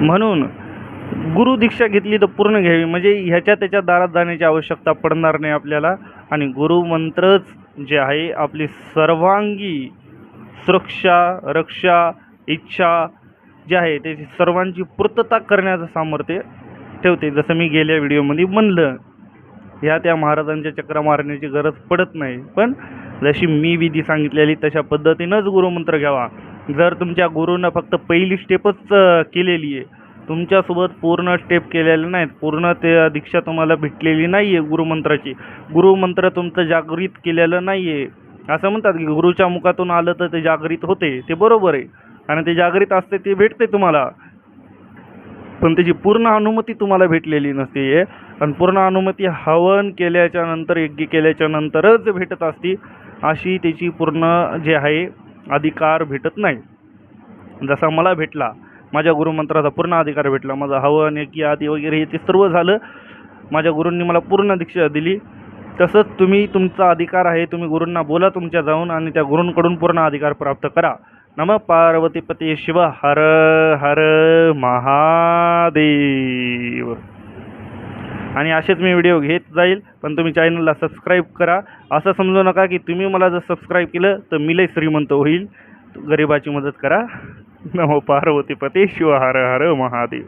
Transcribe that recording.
म्हणून गुरु दीक्षा घेतली तर पूर्ण घ्यावी. म्हणजे ह्याच्या त्याच्या दारात जाण्याची आवश्यकता पडणार नाही आपल्याला. आणि गुरुमंत्रच जे आहे आपली सर्वांगी सुरक्षा रक्षा इच्छा जे आहे त्याची सर्वांची पूर्तता करण्याचं सामर्थ्य ठेवते. जसं मी गेल्या व्हिडिओमध्ये म्हणलं ह्या त्या महाराजांच्या चक्रा मारण्याची गरज पडत नाही. पण जशी मी विधी सांगितलेली तशा पद्धतीनंच गुरुमंत्र घ्यावा. जर तुमच्या गुरुनं फक्त पहिली स्टेपच केलेली आहे तुमच्यासोबत पूर्ण स्टेप केलेले नाहीत पूर्ण ते दीक्षा तुम्हाला भेटलेली नाही आहे गुरुमंत्राची गुरुमंत्र तुमचं जागृत केलेलं नाही आहे असं म्हणतात की गुरुच्या मुखातून आलं तर ते जागृत होते ते बरोबर आहे. आणि ते जागृत असते ते भेटते तुम्हाला. पण त्याची पूर्ण अनुमती तुम्हाला भेटलेली नसते आहे आणि पूर्ण अनुमती हवन केल्याच्यानंतर यज्ञ केल्याच्या नंतरच भेटत असती अशी त्याची पूर्ण जे आहे अधिकार भेटत नाही. जसा मला भेटला माझ्या गुरुमंत्राचा पूर्ण अधिकार भेटला माझा हवन एकी आदी वगैरे हे ते सर्व झालं. माझ्या गुरूंनी मला पूर्ण दीक्षा दिली. तसंच तुम्ही तुमचा अधिकार आहे तुम्ही गुरूंना बोला तुमच्या जाऊन आणि त्या गुरूंकडून पूर्ण अधिकार प्राप्त करा. नम पार्वतीपती शिव हर हर महादेव. आणि असेच मी व्हिडिओ घेत जाईल पण तुम्ही चॅनलला सबस्क्राईब करा. असं समजू नका की तुम्ही मला जर सबस्क्राईब केलं तर मी श्रीमंत होईल. गरिबाची मदत करा. नमो पार्वतीपती शिव हर हर महादेव.